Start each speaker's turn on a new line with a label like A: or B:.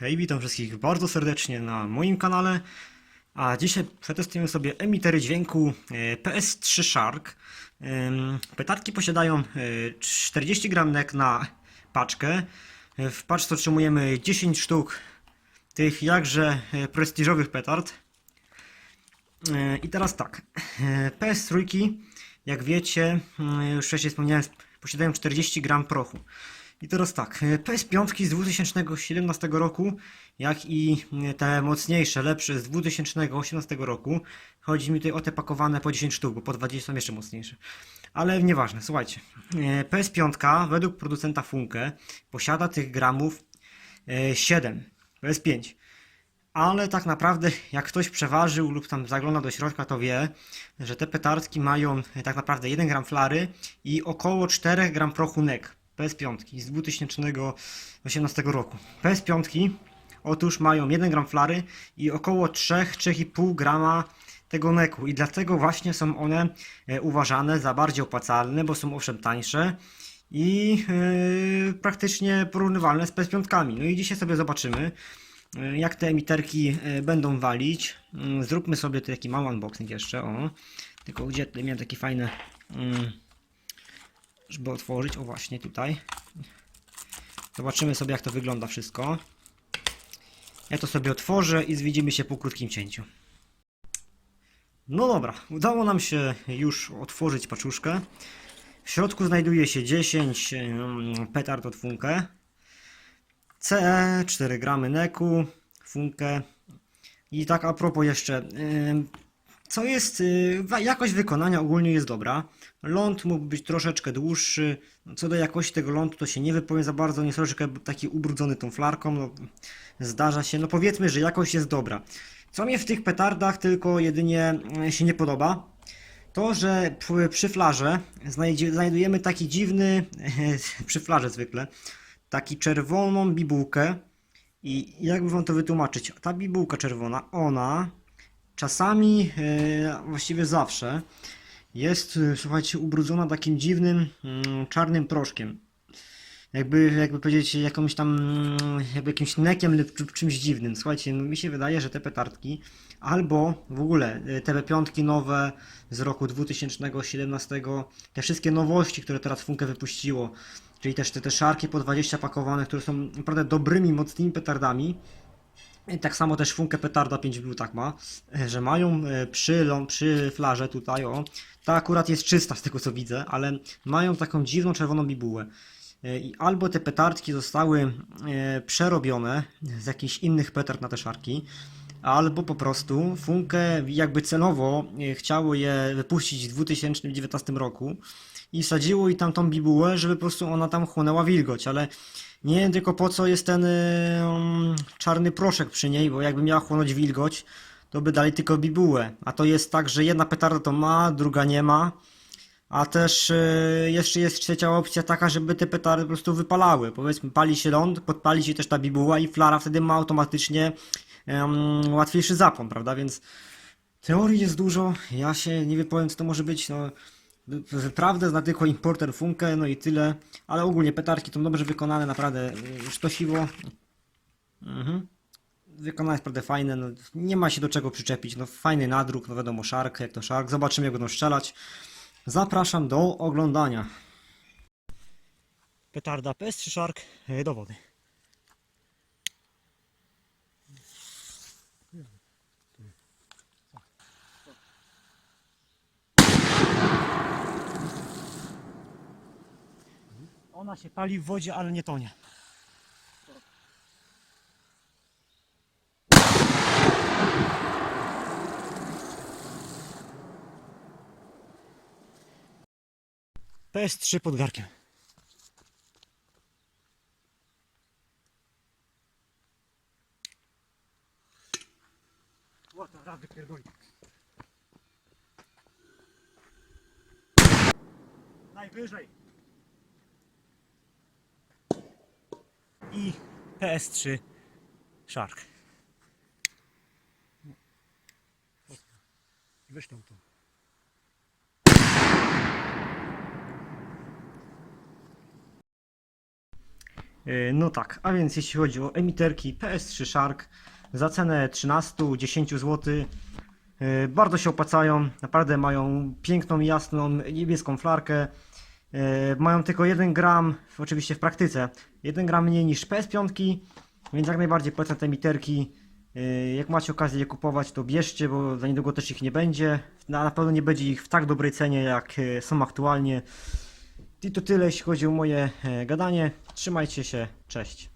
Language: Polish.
A: Hej, witam wszystkich bardzo serdecznie na moim kanale. A dzisiaj przetestujemy sobie emitery dźwięku e, PS3 Shark. Petarki posiadają e, 40 gram NEC na paczkę. E, W paczce otrzymujemy 10 sztuk tych jakże e, prestiżowych petard. E, I teraz tak, e, PS3, jak wiecie, e, już wcześniej wspomniałem, posiadają 40 gram prochu. I teraz tak, e, PS5 z 2017 roku, jak i e, te mocniejsze, lepsze z 2018 roku. Chodzi mi tutaj o te pakowane po 10 sztuk, bo po 20 są jeszcze mocniejsze. Ale nieważne, słuchajcie. E, PS5 według producenta Funke posiada tych gramów e, 7, PS5. Ale tak naprawdę, jak ktoś przeważył lub tam zagląda do środka, to wie, że te petardki mają tak naprawdę 1 gram flary i około 4 gram prochu NEC. PS5 z 2018 roku. PS5 otóż mają 1 gram flary i około 3-3,5 grama tego neku i dlatego właśnie są one e, uważane za bardziej opłacalne, bo są owszem tańsze i e, praktycznie porównywalne z PS5. No i dzisiaj sobie zobaczymy, e, jak te emiterki będą walić. Mm, Zróbmy sobie taki mały unboxing jeszcze, o. Tylko gdzie miałem takie fajne, mm, żeby otworzyć, o właśnie tutaj. Zobaczymy sobie jak to wygląda wszystko. Ja to sobie otworzę i widzimy się po krótkim cięciu. No dobra, udało nam się już otworzyć paczuszkę. W środku znajduje się 10 mm, petard od Funke. CE, 4 gramy neku, Funke. I tak a propos jeszcze, co jest, y, jakość wykonania ogólnie jest dobra. Ląd mógł być troszeczkę dłuższy. Co do jakości tego lądu to się nie wypowiem za bardzo, jest troszeczkę taki ubrudzony tą flarką, no, zdarza się. No powiedzmy, że jakość jest dobra. Co mnie w tych petardach tylko jedynie e, się nie podoba, to że przy- flarze znajdujemy taki dziwny, przy flarze zwykle, taki czerwoną bibułkę i jakby wam to wytłumaczyć, ta bibułka czerwona, ona czasami, e, właściwie zawsze, jest, e, słuchajcie, ubrudzona takim dziwnym, mm, czarnym proszkiem. Jakby, jakby powiedzieć, jakąś tam, mm, jakby jakimś nekiem lub czymś dziwnym. Słuchajcie, mi się wydaje, że te petardki, albo w ogóle e, te piątki nowe z roku 2017, te wszystkie nowości, które teraz Funke wypuściło, czyli też te, te szarki po 20 pakowane, które są naprawdę dobrymi, mocnymi petardami, tak samo też Funke Petarda 5 Blue tak ma, e, że mają e, przy, przy flarze tutaj, o, ta akurat jest czysta z tego co widzę, ale mają taką dziwną czerwoną bibułę. E, I albo te petardki zostały e, przerobione z jakichś innych petard na te szarki, albo po prostu Funke jakby celowo e, chciało je wypuścić w 2019 roku i sadziło i tam tą bibułę, żeby po prostu ona tam chłonęła wilgoć, ale nie wiem tylko po co jest ten czarny proszek przy niej, bo jakby miała chłonąć wilgoć, to by dali tylko bibułę. A to jest tak, że jedna petarda to ma, druga nie ma. A też y, jeszcze jest trzecia opcja taka, żeby te petardy po prostu wypalały. Powiedzmy, pali się ląd, podpali się też ta bibuła i flara wtedy ma automatycznie łatwiejszy zapłon, prawda? Więc teorii jest dużo. Ja się nie wypowiem, co to może być. No, Prawdę zna tylko importer Funke, no i tyle. Ale ogólnie petarki są dobrze wykonane, naprawdę sztosiwo. Mhm. Wykonane jest naprawdę fajne, no, nie ma się do czego przyczepić. No, fajny nadruk, no wiadomo, Shark, jak to Shark. Zobaczymy, jak będą strzelać. Zapraszam do oglądania. Petarda PS3 Shark e, do wody. Ona się pali w wodzie, ale nie tonie. PS3 pod garkiem. Łata, rady pierdoli. Najwyżej. I PS3 Shark. Wyślą to. No tak, a więc jeśli chodzi o emiterki PS3 Shark za cenę 13-10 zł, yy, bardzo się opłacają, naprawdę mają piękną, jasną, niebieską flarkę, yy, mają tylko 1 gram, oczywiście w praktyce, 1 gram mniej niż PS5, więc jak najbardziej polecam te emiterki. Jak macie okazję je kupować, to bierzcie, bo za niedługo też ich nie będzie. Na pewno nie będzie ich w tak dobrej cenie, jak są aktualnie. I to tyle, jeśli chodzi o moje e, gadanie. Trzymajcie się, cześć.